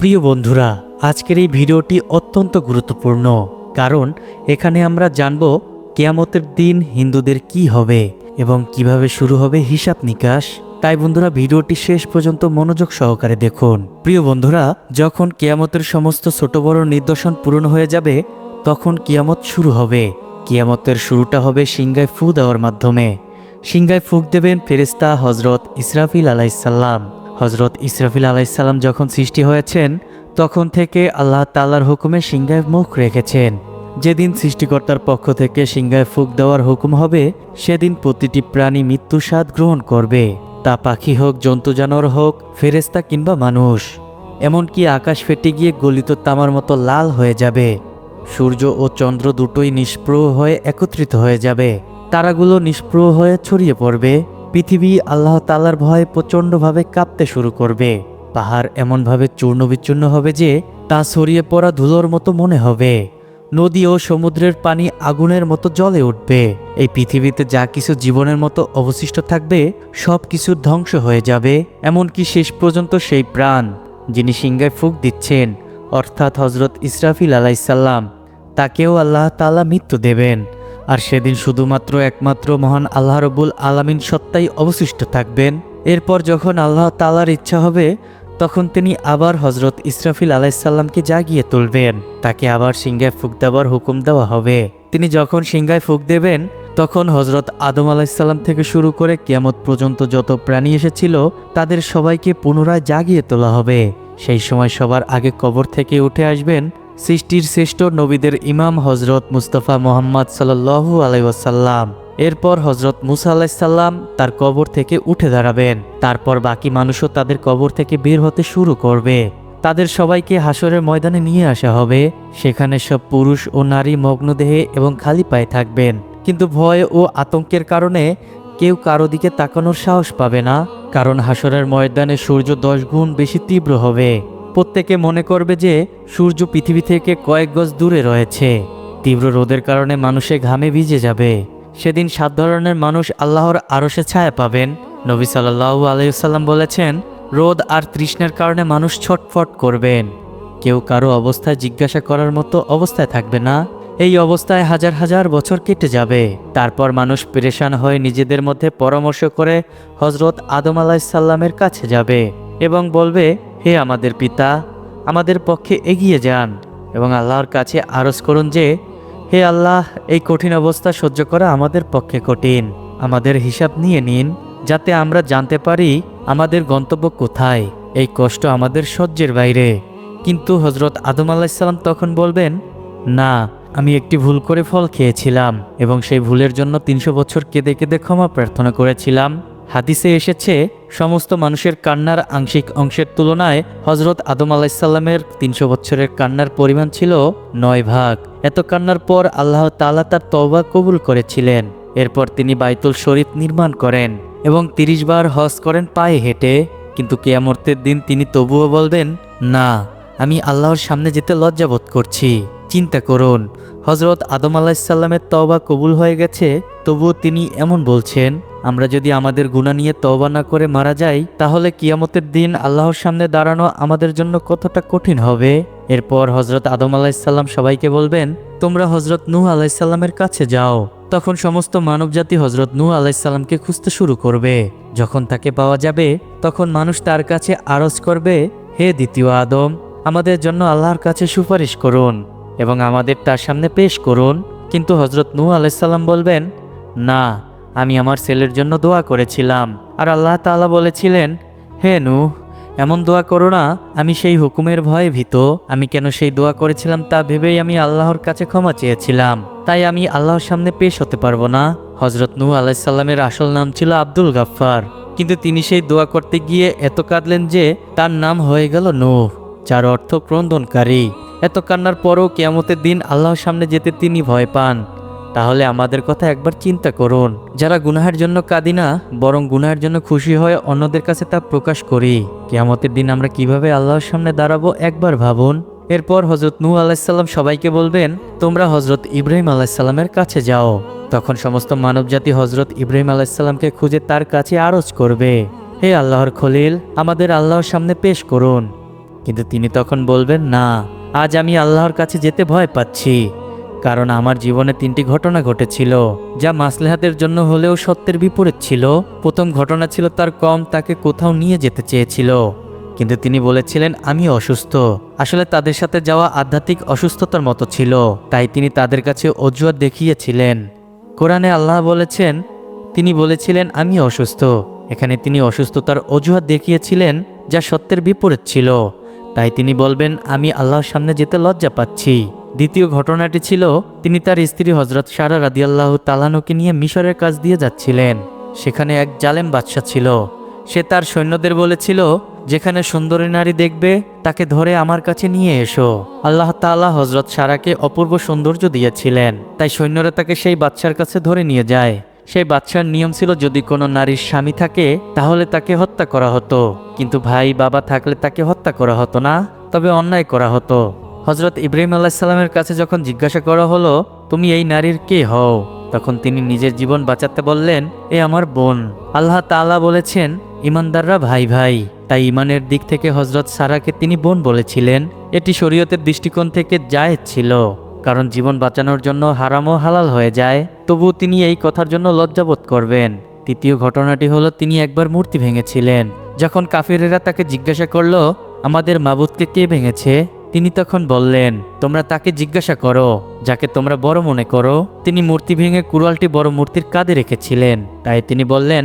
প্রিয় বন্ধুরা, আজকের এই ভিডিওটি অত্যন্ত গুরুত্বপূর্ণ, কারণ এখানে আমরা জানব কেয়ামতের দিন হিন্দুদের কি হবে এবং কীভাবে শুরু হবে হিসাব নিকাশ। তাই বন্ধুরা, ভিডিওটি শেষ পর্যন্ত মনোযোগ সহকারে দেখুন। প্রিয় বন্ধুরা, যখন কেয়ামতের সমস্ত ছোট বড় নিদর্শন পূরণ হয়ে যাবে, তখন কিয়ামত শুরু হবে। কিয়ামতের শুরুটা হবে সিংগায় ফু দেওয়ার মাধ্যমে। সিংগায় ফুক দেবেন ফেরেস্তা হজরত ইসরাফিল আলাইসাল্লাম হজরত ইসরাফিল আলাইসাল্লাম যখন সৃষ্টি হয়েছেন, তখন থেকে আল্লাহ তাল্লার হুকুমে সিংহায় মুখ রেখেছেন। যেদিন সৃষ্টিকর্তার পক্ষ থেকে সিংহায় ফুক দেওয়ার হুকুম হবে, সেদিন প্রতিটি প্রাণী মৃত্যু স্বাদ গ্রহণ করবে। তা পাখি হোক, জন্তু জানোয়ার হোক ফেরেস্তা কিংবা মানুষ। এমনকি আকাশ ফেটে গিয়ে গলিত তামার মতো লাল হয়ে যাবে। সূর্য ও চন্দ্র দুটোই নিষ্প্রহ হয়ে একত্রিত হয়ে যাবে। তারাগুলো নিষ্প্রহ হয়ে ছড়িয়ে পড়বে। পৃথিবী আল্লাহ তালার ভয়ে প্রচণ্ডভাবে কাঁপতে শুরু করবে। পাহাড় এমনভাবে চূর্ণ বিচূর্ণ হবে যে তা ছড়িয়ে পড়া ধুলোর মতো মনে হবে। নদী ও সমুদ্রের পানি আগুনের মতো জলে উঠবে। এই পৃথিবীতে যা কিছু জীবনের মতো অবশিষ্ট থাকবে, সব কিছুর ধ্বংস হয়ে যাবে, এমনকি শেষ পর্যন্ত সেই প্রাণ যিনি সিংগায় ফুক দিচ্ছেন, অর্থাৎ হজরত ইসরাফিল আলাইসাল্লাম তাকেও আল্লাহ তাআলা মৃত্যু দেবেন। আর সেদিন শুধুমাত্র একমাত্র মহান আল্লাহ রবুল আলামিন সত্তাই অবশিষ্ট থাকবেন। এরপর যখন আল্লাহ তালার ইচ্ছা হবে, তখন তিনি আবার হজরত ইসরাফিল আলাইসাল্লামকে জাগিয়ে তুলবেন। তাকে আবার সিংহায় ফুক দেওয়ার হুকুম দেওয়া হবে। তিনি যখন সিংহায় ফুক দেবেন, তখন হজরত আদম আলাইসাল্লাম থেকে শুরু করে কিয়ামত পর্যন্ত যত প্রাণী এসেছিল, তাদের সবাইকে পুনরায় জাগিয়ে তোলা হবে। সেই সময় সবার আগে কবর থেকে উঠে আসবেন সৃষ্টির শ্রেষ্ঠ নবীদের ইমাম হজরত মুস্তফা মোহাম্মদ সাল্লু আলাইসাল্লাম এরপর হজরত মুসা আলাইসাল্লাম তার কবর থেকে উঠে দাঁড়াবেন। তারপর বাকি মানুষও তাদের কবর থেকে বের হতে শুরু করবে। তাদের সবাইকে হাসরের ময়দানে নিয়ে আসা হবে। সেখানে সব পুরুষ ও নারী মগ্নদেহে এবং খালি পায়ে থাকবেন। কিন্তু ভয় ও আতঙ্কের কারণে কেউ কারও দিকে তাকানোর সাহস পাবে না, কারণ হাসরের ময়দানে সূর্য দশ গুণ বেশি তীব্র হবে। প্রত্যেকে মনে করবে যে সূর্য পৃথিবী থেকে কয়েক গজ দূরে রয়েছে। তীব্র রোদের কারণে মানুষে ঘামে ভিজে যাবে। সেদিন সাত ধরনের মানুষ আল্লাহর আরশে ছায়া পাবেন। নবী সাল্লাহু আলাইসাল্লাম বলেছেন, রোদ আর তৃষ্ণার কারণে মানুষ ছটফট করবেন। কেউ কারও অবস্থায় জিজ্ঞাসা করার মতো অবস্থায় থাকবে না। এই অবস্থায় হাজার হাজার বছর কেটে যাবে। তারপর মানুষ পেরেশান হয়ে নিজেদের মধ্যে পরামর্শ করে হজরত আদম আলাইসাল্লামের কাছে যাবে এবং বলবে হে আমাদের পিতা, আমাদের পক্ষে এগিয়ে যান এবং আল্লাহর কাছে আরজ করুন যে, হে আল্লাহ, এই কঠিন অবস্থা সহ্য করা আমাদের পক্ষে কঠিন। আমাদের হিসাব নিয়ে নিন, যাতে আমরা জানতে পারি আমাদের গন্তব্য কোথায়। এই কষ্ট আমাদের সহ্যের বাইরে। কিন্তু হজরত আদম আলাহিসাল্লাম তখন বলবেন, না, আমি একটি ভুল করে ফল খেয়েছিলাম এবং সেই ভুলের জন্য তিনশো বছর কেঁদে কেঁদে ক্ষমা প্রার্থনা করেছিলাম। হাদিসে এসেছে, সমস্ত মানুষের কান্নার আংশিক অংশের তুলনায় হজরত আদম আলাইসাল্লামের তিনশো বছরের কান্নার পরিমাণ ছিল নয় ভাগ। এত কান্নার পর আল্লাহ তালা তার তওবা কবুল করেছিলেন। এরপর তিনি বাইতুল শরীফ নির্মাণ করেন এবং তিরিশ বার হজ করেন পায়ে হেঁটে। কিন্তু কেয়ামর্তের দিন তিনি তবুও বলবেন, না, আমি আল্লাহর সামনে যেতে লজ্জাবোধ করছি। চিন্তা করুন হজরত আদম আলাহিসাল্লামের তওবা কবুল হয়ে গেছে, তবুও তিনি এমন বলছেন, আমরা যদি আমাদের গুণা নিয়ে তওবা না করে মারা যাই, তাহলে কিয়ামতের দিন আল্লাহর সামনে দাঁড়ানো আমাদের জন্য কতটা কঠিন হবে? এরপর হজরত আদম আলাহিসাল্লাম সবাইকে বলবেন, তোমরা হজরত নূহ আলাহিসাল্লামের কাছে যাও। তখন সমস্ত মানবজাতি হজরত নূহ আলাইসাল্লামকে খুঁজতে শুরু করবে। যখন তাকে পাওয়া যাবে, তখন মানুষ তার কাছে আরজ করবে, হে দ্বিতীয় আদম, আমাদের জন্য আল্লাহর কাছে সুপারিশ করুন। এবং আমাদের তার সামনে পেশ করুন। কিন্তু হজরত নূহ আলাইসাল্লাম বলবেন, না, আমি আমার ছেলের জন্য দোয়া করেছিলাম। আর আল্লাহ তাআলা বলেছিলেন, হে নূহ, এমন দোয়া করো না, আমি সেই হুকুমের ভয়ে ভীত। আমি কেন সেই দোয়া করেছিলাম তা ভেবেই আমি আল্লাহর কাছে ক্ষমা চেয়েছিলাম। তাই আমি আল্লাহর সামনে পেশ হতে পারব না। হজরত নূহ আলাইসাল্লামের আসল নাম ছিল আব্দুল গাফফার। কিন্তু তিনি সেই দোয়া করতে গিয়ে এত কাঁদলেন যে তার নাম হয়ে গেল নূহ, যার অর্থ ক্রন্দনকারী। এত কান্নার পরও কেয়ামতের দিন আল্লাহর সামনে যেতে তিনি ভয় পান। তাহলে আমাদের কথা একবার চিন্তা করুন। যারা গুনাহের জন্য কাঁদি না, বরং গুনাহের জন্য খুশি হয়ে অন্যদের কাছে তা প্রকাশ করি। কেয়ামতের দিন আমরা কীভাবে আল্লাহর সামনে দাঁড়াবো একবার ভাবুন। এরপর হজরত নূ আলাহিসাল্লাম সবাইকে বলবেন, তোমরা হজরত ইব্রাহিম আলাহিসাল্লামের কাছে যাও। তখন সমস্ত মানবজাতি হজরত ইব্রাহিম আলাহিসাল্লামকে খুঁজে তার কাছে আরজ করবে। হে আল্লাহর খলিল, আমাদের আল্লাহর সামনে পেশ করুন। কিন্তু তিনি তখন বলবেন, না আজ আমি আল্লাহর কাছে যেতে ভয় পাচ্ছি, কারণ আমার জীবনে তিনটি ঘটনা ঘটেছিল, যা মাসলেহাতের জন্য হলেও সত্যের বিপরীত ছিল। প্রথম ঘটনা ছিল তার কম, তাকে কোথাও নিয়ে যেতে চেয়েছিল, কিন্তু তিনি বলেছিলেন, আমি অসুস্থ। আসলে তাদের সাথে যাওয়া আধ্যাত্মিক অসুস্থতার মতো ছিল, তাই তিনি তাদের কাছে অজুহাত দেখিয়েছিলেন। কোরআনে আল্লাহ বলেছেন, তিনি বলেছিলেন, আমি অসুস্থ। এখানে তিনি অসুস্থতার অজুহাত দেখিয়েছিলেন, যা সত্যের বিপরীত ছিল। তাই তিনি বলবেন, আমি আল্লাহর সামনে যেতে লজ্জা পাচ্ছি। দ্বিতীয় ঘটনাটি ছিল, তিনি তার স্ত্রী হজরত সারা রাদিয়াল্লাহ তালানুকে নিয়ে মিশরের কাজ দিয়ে যাচ্ছিলেন। সেখানে এক জালেম বাদশা ছিল। সে তার সৈন্যদের বলেছিল, যেখানে সুন্দরী নারী দেখবে, তাকে ধরে আমার কাছে নিয়ে এসো। আল্লাহ তাআলা হজরত সারাকে অপূর্ব সৌন্দর্য দিয়েছিলেন। তাই সৈন্যরা তাকে সেই বাচ্চার কাছে ধরে নিয়ে যায়। সেই বাচ্চার নিয়ম ছিল, যদি কোনো নারীর স্বামী থাকে, তাহলে তাকে হত্যা করা হতো। কিন্তু ভাই বাবা থাকলে তাকে হত্যা করা হতো না, তবে অন্যায় করা হতো। হজরত ইব্রাহিম আল্লাহ সাল্লামের কাছে যখন জিজ্ঞাসা করা হলো, তুমি এই নারীর কে হও? তখন তিনি নিজের জীবন বাঁচাতে বললেন, এ আমার বোন। আল্লাহ তাআলা বলেছেন, ইমানদাররা ভাই ভাই। তাই ইমানের দিক থেকে হজরত সারাকে তিনি বোন বলেছিলেন। এটি শরীয়তের দৃষ্টিকোণ থেকে জায়েজ ছিল। কারণ জীবন বাঁচানোর জন্য হারামও হালাল হয়ে যায়। তবু তিনি এই কথার জন্য লজ্জাবোধ করবেন। তৃতীয় ঘটনাটি হলো তিনি একবার মূর্তি ভেঙেছিলেন। যখন কাফিরেরা তাকে জিজ্ঞাসা করল, আমাদের মাবুদকে কে ভেঙেছে? তিনি তখন বললেন, তোমরা তাকে জিজ্ঞাসা করো, যাকে তোমরা বড় মনে করো। তিনি মূর্তি ভেঙে কুড়ালটি বড় মূর্তির কাঁধে রেখেছিলেন। তাই তিনি বললেন,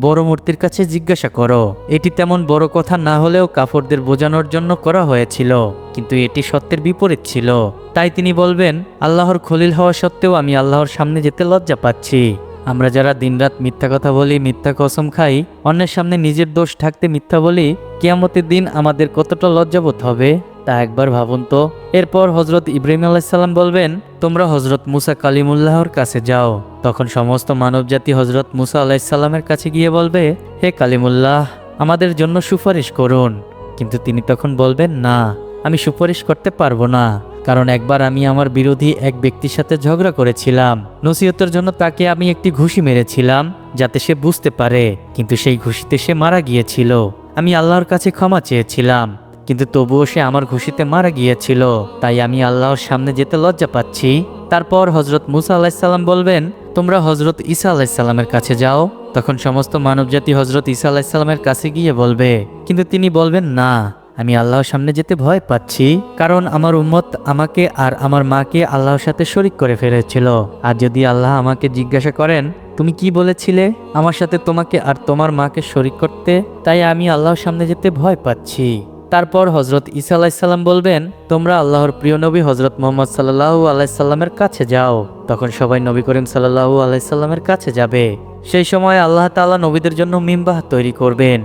বড় মূর্তির কাছে জিজ্ঞাসা করো। এটি তেমন বড় কথা না হলেও কাফরদের বোঝানোর জন্য করা হয়েছিল, কিন্তু এটি সত্যের বিপরীত ছিল। তাই তিনি বলবেন, আল্লাহর খলিল হওয়া সত্ত্বেও আমি আল্লাহর সামনে যেতে লজ্জা পাচ্ছি। আমরা যারা দিনরাত মিথ্যা কথা বলি, মিথ্যা কসম খাই, অন্যের সামনে নিজের দোষ ঢাকতে মিথ্যা বলি, কিয়ামতের দিন আমাদের কতটা লজ্জাবোধ হবে? তা একবার ভাবুন তো। এরপর হজরত ইব্রাহিম আলাইসাল্লাম বলবেন, তোমরা হজরত মুসা কালিমুল্লাহর কাছে যাও। তখন সমস্ত মানবজাতি হজরত মুসা আলাইসাল্লামের কাছে গিয়ে বলবে, হে কালিমুল্লাহ, আমাদের জন্য সুপারিশ করুন। কিন্তু তিনি তখন বলবেন, না, আমি সুপারিশ করতে পারব না। কারণ একবার আমি আমার বিরোধী এক ব্যক্তির সাথে ঝগড়া করেছিলাম। নসিহতের জন্য তাকে আমি একটি ঘুষি মেরেছিলাম, যাতে সে বুঝতে পারে, কিন্তু সেই ঘুষিতে সে মারা গিয়েছিল। আমি আল্লাহর কাছে ক্ষমা চেয়েছিলাম, কিন্তু তবুও সে আমার ঘুষিতে মারা গিয়েছিল। তাই আমি আল্লাহর সামনে যেতে লজ্জা পাচ্ছি। তারপর হজরত মুসা আলাহিসাল্লাম বলবেন, তোমরা হজরত ঈসা আলাহিসাল্লামের কাছে যাও। তখন সমস্ত মানবজাতি হজরত ঈসা আলাহিসাল্লামের কাছে গিয়ে বলবে, কিন্তু তিনি বলবেন, না। আমি আল্লাহর সামনে যেতে ভয় পাচ্ছি, কারণ আমার উম্মত আমাকে আর আমার মাকে আল্লাহর সাথে শরিক করে ফেলেছিল। আর যদি আল্লাহ আমাকে জিজ্ঞাসা করেন, তুমি কি বলেছিলে আমার সাথে তোমাকে আর তোমার মাকে শরিক করতে? তাই আমি আল্লাহর সামনে যেতে ভয় পাচ্ছি। তারপর হজরত ইসা আলাইসাল্লাম বলবেন, তোমরা আল্লাহর প্রিয় নবী হজরত মোহাম্মদ সাল্লাহু আলাইসাল্লামের কাছে যাও। তখন সবাই নবী করিম সাল্লাহু আলাইসাল্লামের কাছে যাবে। সেই সময় আল্লাহ তাআলা নবীদের জন্য মিম্বাহ তৈরি করবেন।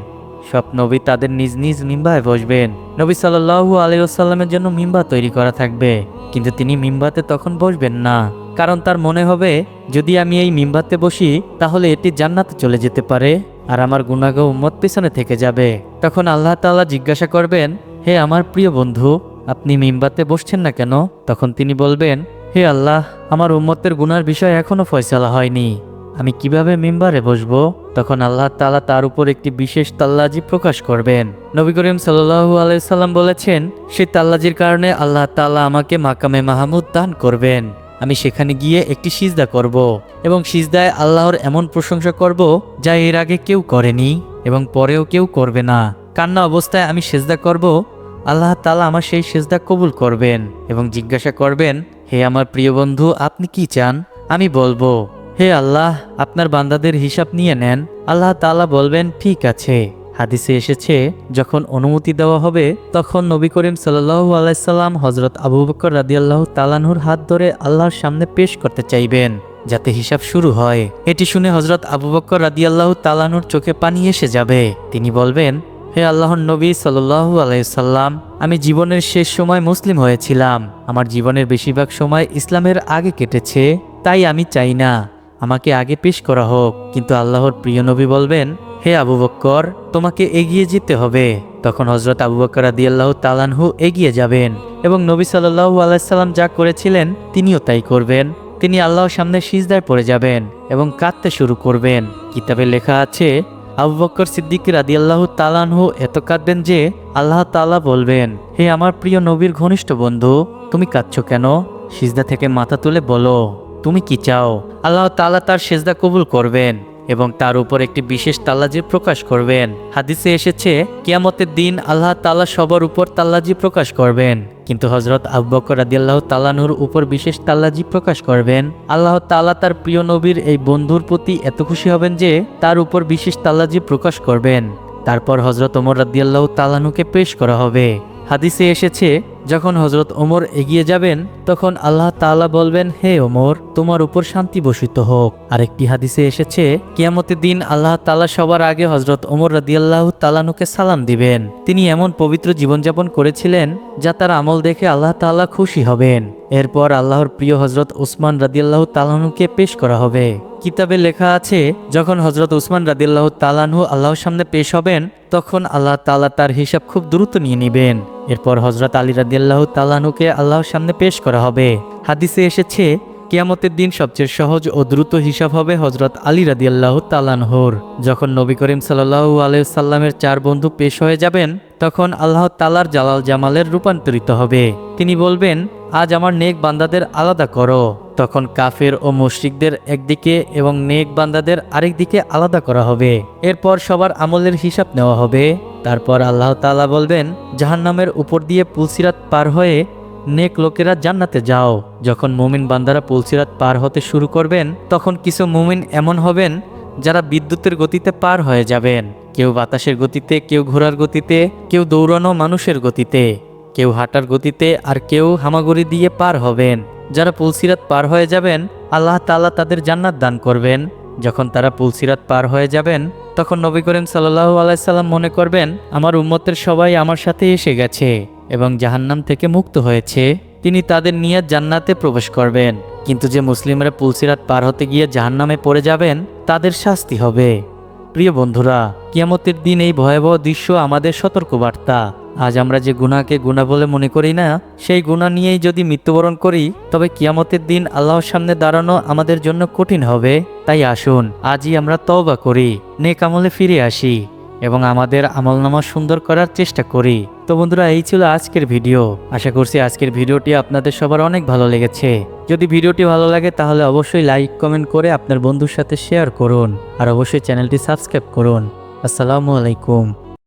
সব নবী তাদের নিজ নিজ মিম্বায় বসবেন। নবী সাল্লাহু আলাইসাল্লামের জন্য মিম্বা তৈরি করা থাকবে। কিন্তু তিনি মিম্বাতে তখন বসবেন না। কারণ তার মনে হবে, যদি আমি এই মিম্বাতে বসি, তাহলে এটি জান্নাতে চলে যেতে পারে আর আমার গুনাগো উম্মত পিছনে থেকে যাবে। তখন আল্লাহ তাআলা জিজ্ঞাসা করবেন, হে আমার প্রিয় বন্ধু, আপনি মিম্বাতে বসছেন না কেন? তখন তিনি বলবেন, হে আল্লাহ, আমার উম্মতের গুনার বিষয় এখনও ফয়সালা হয়নি। আমি কীভাবে মেম্বারে বসবো? তখন আল্লাহ তালা তার উপর একটি বিশেষ তাল্লাজি প্রকাশ করবেন। নবী করিম সাল্লাল্লাহু আলাইহি সাল্লাম বলেছেন সেই তাল্লাজির কারণে আল্লাহ তাআলা আমাকে মাকামে মাহমুদ দান করবেন। আমি সেখানে গিয়ে একটি সিজদা করব এবং সিজদায় আল্লাহর এমন প্রশংসা করব যা এর আগে কেউ করেনি এবং পরেও কেউ করবে না। কান্না অবস্থায় আমি সেজদা করব, আল্লাহ তালা আমার সেই সেজদা কবুল করবেন এবং জিজ্ঞাসা করবেন, হে আমার প্রিয় বন্ধু, আপনি কি চান? আমি বলব হে আল্লাহ, আপনার বান্দাদের হিসাব নিয়ে নেন। আল্লাহ তাআলা বলবেন, ঠিক আছে। হাদিসে এসেছে, যখন অনুমতি দেওয়া হবে, তখন নবী করিম সাল্লাল্লাহু আলাইসাল্লাম হজরত আবু বকর রাদিয়াল্লাহু তালানহুর হাত ধরে আল্লাহর সামনে পেশ করতে চাইবেন, যাতে হিসাব শুরু হয়। এটি শুনে হজরত আবু বকর রাদিয়াল্লাহু তালানহুর চোখে পানি এসে যাবে। তিনি বলবেন, হে আল্লাহর নবী সাল্লাল্লাহু আলাইসাল্লাম আমি জীবনের শেষ সময় মুসলিম হয়েছিলাম। আমার জীবনের বেশিরভাগ সময় ইসলামের আগে কেটেছে, তাই আমি চাই না। আমাকে আগে পেশ করা হোক, কিন্তু আল্লাহর প্রিয় নবী বলবেন, হে আবু বক্কর, তোমাকে এগিয়ে যেতে হবে। তখন হজরত আবু বক্কর আদিয়াল্লাহ তালানহু এগিয়ে যাবেন এবং নবী সাল্লাহু আলাইসাল্লাম যা করেছিলেন, তিনিও তাই করবেন। তিনি আল্লাহর সামনে সিজদায় পড়ে যাবেন এবং কাঁদতে শুরু করবেন। কিতাবে লেখা আছে, আবু বক্কর সিদ্দিক রাদি আল্লাহ তালানহু এত কাঁদবেন যে আল্লাহ তালা বলবেন, হে আমার প্রিয় নবীর ঘনিষ্ঠ বন্ধু, তুমি কাঁদছ কেন? সিজদা থেকে মাথা তুলে বলো। তুমি কি চাও? আল্লাহ তালা তার সেজদা কবুল করবেন এবং তার উপর একটি বিশেষ তাল্লাজি প্রকাশ করবেন। হাদিসে এসেছে, কিয়ামতের দিন আল্লাহ তালা সবার উপর তাল্লাজি প্রকাশ করবেন। কিন্তু হজরত আবু বকর রাদিয়াল্লাহু তালানুর উপর বিশেষ তাল্লাজি প্রকাশ করবেন। আল্লাহ তালা তার প্রিয় নবীর এই বন্ধুর প্রতি এত খুশি হবেন যে তার উপর বিশেষ তাল্লাজি প্রকাশ করবেন। তারপর হজরত ওমর রাদিয়াল্লাহু তালানুকে পেশ করা হবে। হাদিসে এসেছে, যখন হজরত ওমর এগিয়ে যাবেন, তখন আল্লাহ তাআলা বলবেন, হে ওমর, তোমার উপর শান্তি বসিত হোক। আরেকটি হাদিসে এসেছে, কিয়ামতের দিন আল্লাহ তাআলা সবার আগে হজরত ওমর রাদিয়াল্লাহ তালানুকে সালাম দিবেন। তিনি এমন পবিত্র জীবনযাপন করেছিলেন, যা তার আমল দেখে আল্লাহ তাআলা খুশি হবেন। এরপর আল্লাহর প্রিয় হজরত উসমান রাদিয়াল্লাহ তালানুকে পেশ করা হবে। কিতাবে লেখা আছে, যখন হজরত উসমান রাদিয়াল্লাহ তালানহু আল্লাহর সামনে পেশ হবেন, তখন আল্লাহ তালা তার হিসাব খুব দ্রুত নিয়ে নেবেন। এরপর হজরত আলী রাদিয়াল্লাহ তালানুকে আল্লাহর সামনে পেশ করা হবে। হাদিসে এসেছে, কিয়ামতের দিন সবচেয়ে সহজ ও দ্রুত হিসাব হবে হজরত আলী রাদিয়াল্লাহ তালানহর যখন নবী করিম সাল্লাহু আলাইসাল্লামের চার বন্ধু পেশ হয়ে যাবেন, তখন আল্লাহ তালার জালাল জামালের রূপান্তরিত হবে। তিনি বলবেন আজ আমার নেক বান্দাদের আলাদা করো। তখন কাফের ও মুশরিকদের একদিকে এবং নেক বান্দাদের আরেক দিকে আলাদা করা হবে। এরপর সবার আমলের হিসাব নেওয়া হবে। তারপর আল্লাহ তাআলা বলবেন, জাহান্নামের উপর দিয়ে পুলসিরাত পার হয়ে নেক লোকেরা জান্নাতে যাও। যখন মুমিন বান্দারা পুলসিরাত পার হতে শুরু করবেন, তখন কিছু মুমিন এমন হবেন যারা বিদ্যুতের গতিতে পার হয়ে যাবেন। কেউ বাতাসের গতিতে, কেউ ঘোড়ার গতিতে, কেউ দৌড়ানো মানুষের গতিতে। কেউ হাঁটার গতিতে আর কেউ হামাগুড়ি দিয়ে পার হবেন। যারা পুলসিরাত পার হয়ে যাবেন, আল্লাহ তাআলা তাদের জান্নাত দান করবেন। যখন তারা পুলসিরাত পার হয়ে যাবেন, তখন নবী করিম সাল্লাহু আলাইসাল্লাম মনে করবেন, আমার উম্মতের সবাই আমার সাথে এসে গেছে এবং জাহান্নাম থেকে মুক্ত হয়েছে। তিনি তাদের নিয়ে জান্নাতে প্রবেশ করবেন। কিন্তু যে মুসলিমরা পুলসিরাত পার হতে গিয়ে জাহান্নামে পড়ে যাবেন, তাদের শাস্তি হবে। প্রিয় বন্ধুরা, কিয়ামতের দিন এই ভয়াবহ দৃশ্য আমাদের সতর্কবার্তা। আজ আমরা যে গুণাকে গুণা বলে মনে করি না, সেই গুণা নিয়েই যদি মৃত্যুবরণ করি, তবে কিয়ামতের দিন আল্লাহর সামনে দাঁড়ানো আমাদের জন্য কঠিন হবে। তাই আসুন, আজই আমরা তওবা করি, নেক আমলে ফিরে আসি। এবং আমাদের আমলনামা সুন্দর করার চেষ্টা করি। তো বন্ধুরা, এই ছিল আজকের ভিডিও। আশা করছি আজকের ভিডিওটি আপনাদের সবার অনেক ভালো লেগেছে। যদি ভিডিওটি ভালো লাগে, তাহলে অবশ্যই লাইক, কমেন্ট করে আপনার বন্ধুর সাথে শেয়ার করুন। আর অবশ্যই চ্যানেলটি সাবস্ক্রাইব করুন। আসসালামু আলাইকুম।